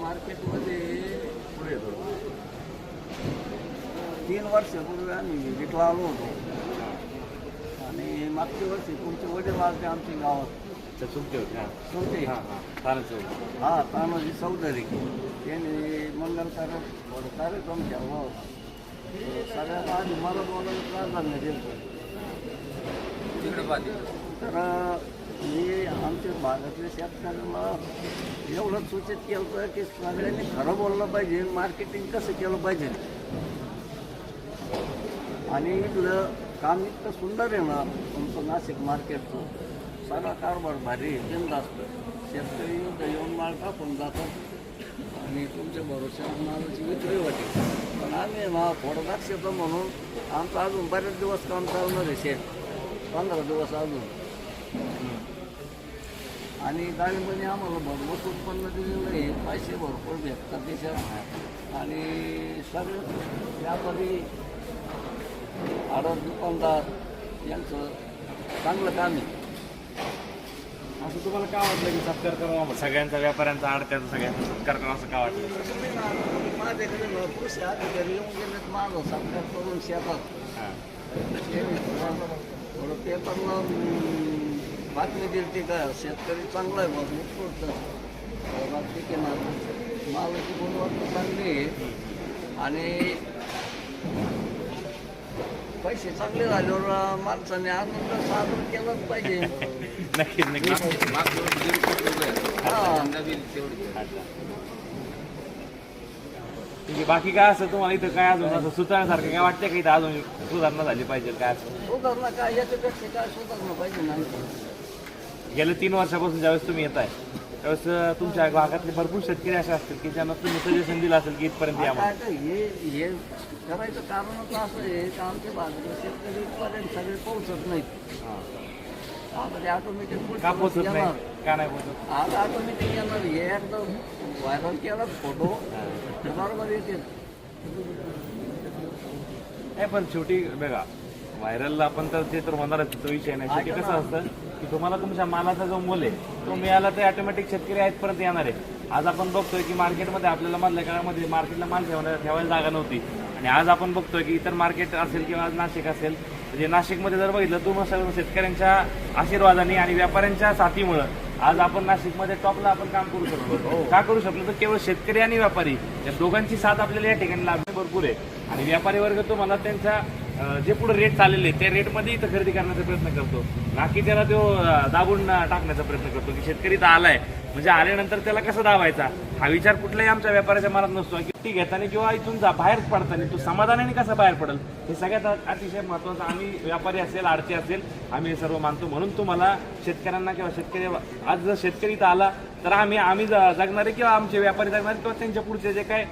मार्केटमध्ये पुढे थोडं तीन वर्षापूर्वी आम्ही विकला आलो होतो. आणि मागच्या वर्षी तुमचे वडील आले आमच्या गावात. हां. हां हां. हा तानाजी चौधरी. त्यांनी मंगल कार्य थोडं कार्यक्रम ठेवला होता तर सगळ्यात आधी मला बोलायला प्राधान्य दिलं तर मी आमच्या भागातल्या शेतकऱ्यांना एवढं सूचित केलं होतं की सगळ्यांनी खरं बोललं पाहिजे मार्केटिंग कसं केलं पाहिजे. आणि इथलं काम इतकं सुंदर आहे ना तुमचं नाशिक मार्केटचं सगळा कारभार भारी जिंद असतं. शेतकरी येऊन माल टाकून जातात. आणि तुमच्या भरोश्यावर मालाची विक्री होते. पण आम्ही ना थोडं लक्ष म्हणून आमचं अजून बरेच दिवस काम चालणार आहे शेत. पंधरा दिवस अजून. आणि डाळिंबाने आम्हाला भरघोस उत्पन्न दिलेलं आहे. पैसे भरपूर भेटतात देशात. आणि सगळे व्यापारी आडत दुकानदार यांचं चांगलं काम आहे. असं तुम्हाला काय वाटलं की सत्कार करावा सगळ्यांचा व्यापाऱ्यांचा आडत्याचा सगळ्यांचा सत्कार करावा असं काय वाटलं? माझ्याकडे येऊन गेलेत माझं सत्कार करून शेतात. ते थोडं पेपरला अं, बातमी दिली ती का शेतकरी चांगला आहे बघ उत्कृष्ट बाकी की ना मालाची गुणवत्ता चांगली आहे. आणि पैसे चांगले झाल्यावर माणसाने आनंद साजरा केलाच पाहिजे. नक्कीच हा. बाकी काय असं तुम्हाला इथं काय अजून? असं सुधारण्यासारखं काय वाटतं का इथं अजून सुधारणा झाली पाहिजे काय असं सुधारणा काय? याच्यापेक्षा काय सुधारणा पाहिजे नाही गेल्या तीन वर्षापासून ज्यावेळेस तुम्ही येत आहे त्यावेळेस तुमच्या भागातले भरपूर शेतकरी असे असतील की ज्यांना तुम्ही सजेशन दिलं असेल की इथपर्यंत या आता म्हणून. आता हे हे करायचं कारणच असं आहे की आमच्या भागातले शेतकरी इथपर्यंत सगळे पोहोचत नाहीत. आता ते ऑटोमॅटिक का पोचत नाही? का नाही पोचत आता ऑटोमॅटिक येणार. हे एकदम व्हायरल केला फोटो बरोबर येते नाही पण शेवटी बघा व्हायरल आपण तर ते तर होणारच तो विषय नाही. शेवटी कसं असतं की तुम्हाला तुमच्या मालाचा जो मोल आहे तो मिळाला तर ऑटोमॅटिक शेतकरी आहेतपर्यंत येणार आहे. आज आपण बघतोय की मार्केटमध्ये आपल्याला मधल्या काळामध्ये मार्केटला माल ठेवण्या ठेवायला जागा नव्हती. आणि आज आपण बघतोय की इतर मार्केट असेल किंवा आज नाशिक असेल म्हणजे नाशिकमध्ये जर बघितलं तर मग शेतकऱ्यांच्या आशीर्वादाने आणि व्यापाऱ्यांच्या साथीमुळं आज आपण नाशिकमध्ये टॉपला आपण काम करू शकतो. का करू शकलो? तर केवळ शेतकरी आणि व्यापारी. या दोघांची साथ आपल्याला या ठिकाणी लाभणे भरपूर आहे. आणि व्यापारी वर्ग तो मला त्यांच्या जे पुढे रेट चाललेले आहेत, त्या रेटमध्ये इथं खरेदी करण्याचा प्रयत्न करतो. बाकी त्याला तो दाबून टाकण्याचा प्रयत्न करतो की शेतकरी तर आलाय. म्हणजे आल्यानंतर त्याला कसं दाबायचा? हा विचार कुठलाही आमच्या व्यापाऱ्याच्या मनात नसतो. किती घेताना किंवा इथून जा बाहेर पडताना तू समाधानाने कसं बाहेर पडेल? हे सगळ्यात अतिशय महत्त्वाचं. आम्ही व्यापारी असेल आडती असेल आम्ही हे सर्व मानतो. म्हणून तुम्हाला शेतकऱ्यांना किंवा शेतकरी आज जर शेतकरी इथं आला तर आम्ही आम्ही जगणारे किंवा आमचे व्यापारी जगणारे किंवा त्यांच्या पुढचे जे काय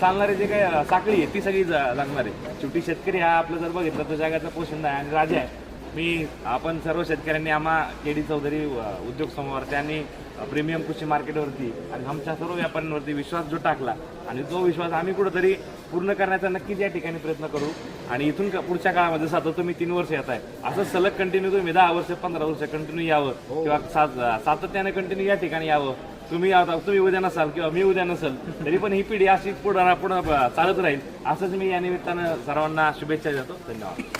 चालणारे जे काय साखळी आहे ती सगळी जगणारे. आहे शेवटी शेतकरी हा आपलं जर बघितलं तर जगाचा पोषण आहे आणि राजा आहे. मी आपण सर्व शेतकऱ्यांनी आम्हा के डी चौधरी उद्योग समूहावरती आणि प्रीमियम कृषी मार्केटवरती आणि आमच्या सर्व व्यापाऱ्यांवरती विश्वास जो टाकला आणि तो विश्वास आम्ही कुठंतरी पूर्ण करण्याचा नक्कीच या ठिकाणी प्रयत्न करू. आणि इथून क- पुढच्या काळामध्ये जसं आता तुम्ही तीन वर्ष येत आहे. असं सलग कंटिन्यू तुम्ही दहा वर्ष पंधरा वर्ष कंटिन्यू यावं किंवा सात सातत्याने कंटिन्यू या ठिकाणी यावं. तुम्ही आता तुम्ही उद्या नसाल किंवा मी उद्या नसेल तरी पण ही पिढी अशी पुढं पुढं चालत राहील. असंच मी या निमित्तानं सर्वांना शुभेच्छा देतो. धन्यवाद.